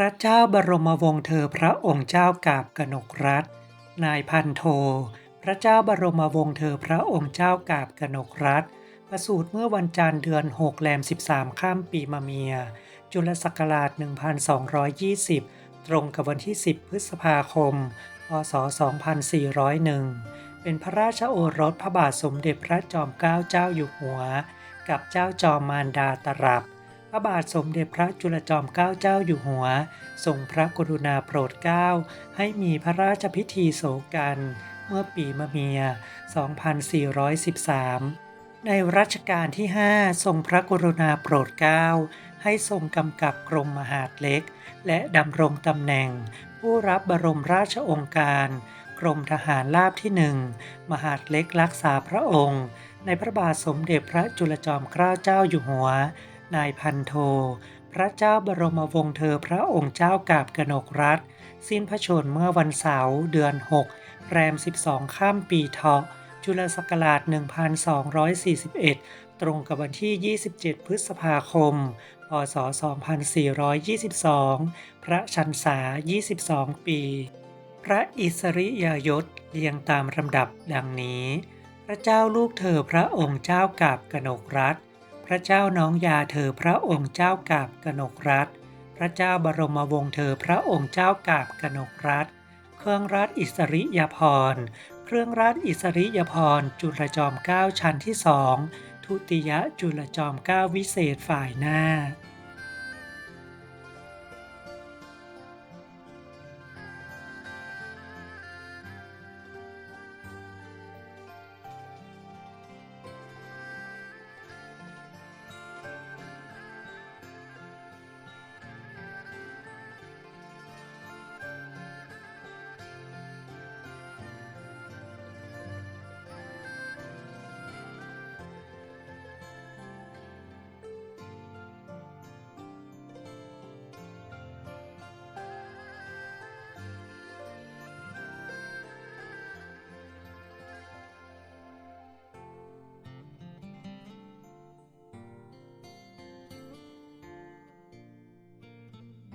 พระเจ้าบรมวงศ์เธอพระองค์เจ้ากาบกนกรัฐ นายพันโท พระเจ้าบรมวงศ์เธอพระองค์เจ้ากาบกนกรัฐ ประสูติเมื่อวันจันทร์เดือน 6 แรม 13 ข้ามปีมะเมีย จุลศักราช 1220 ตรงกับวันที่ 10 พฤษภาคม พศ 2401 เป็นพระราชโอรสพระบาทสมเด็จพระจอมเกล้าเจ้าอยู่หัว กับเจ้าจอมมารดาตรับ พระบาทสมเด็จพระจุลจอมเกล้าเจ้าอยู่หัวทรงพระกรุณาโปรดเกล้าให้มีพระราชพิธีโศกัน เมื่อปีมะเมีย 2413 ในรัชกาลที่ 5 ทรงพระกรุณาโปรดเกล้าให้ทรงกำกับกรมมหาดเล็ก และดำรงตำแหน่ง ผู้รับบรมราชองค์การ กรมทหารราบที่หนึ่งมหาดเล็กรักษาพระองค์ ในพระบาทสมเด็จพระจุลจอมเกล้าเจ้าอยู่หัว นายพันโท พระเจ้าบรมวงศ์เธอพระองค์เจ้ากาบกนกรัฐ สิ้นพระชนม์เมื่อวันเสาร์เดือน 6 แรม 12 ข้ามปีเถาะ จุลศักราช 1241 ตรงกับวันที่ 27 พฤษภาคม พศ 2422 พระชันษา 22 ปี พระอิสริยยศเรียงตามลำดับดังนี้ พระเจ้าลูกเธอพระองค์เจ้ากาบกนกรัฐ พระเจ้าน้องยาเธอพระองค์เจ้ากาบกนกรัฐ พระเจ้าบรมวงศ์เธอพระองค์เจ้ากาบกนกรัฐ เครื่องราชอิสริยาภรณ์เครื่องราชอิสริยาภรณ์จุลจอมเกล้าชั้นที่สองทุติยจุลจอมเกล้าวิเศษฝ่ายหน้า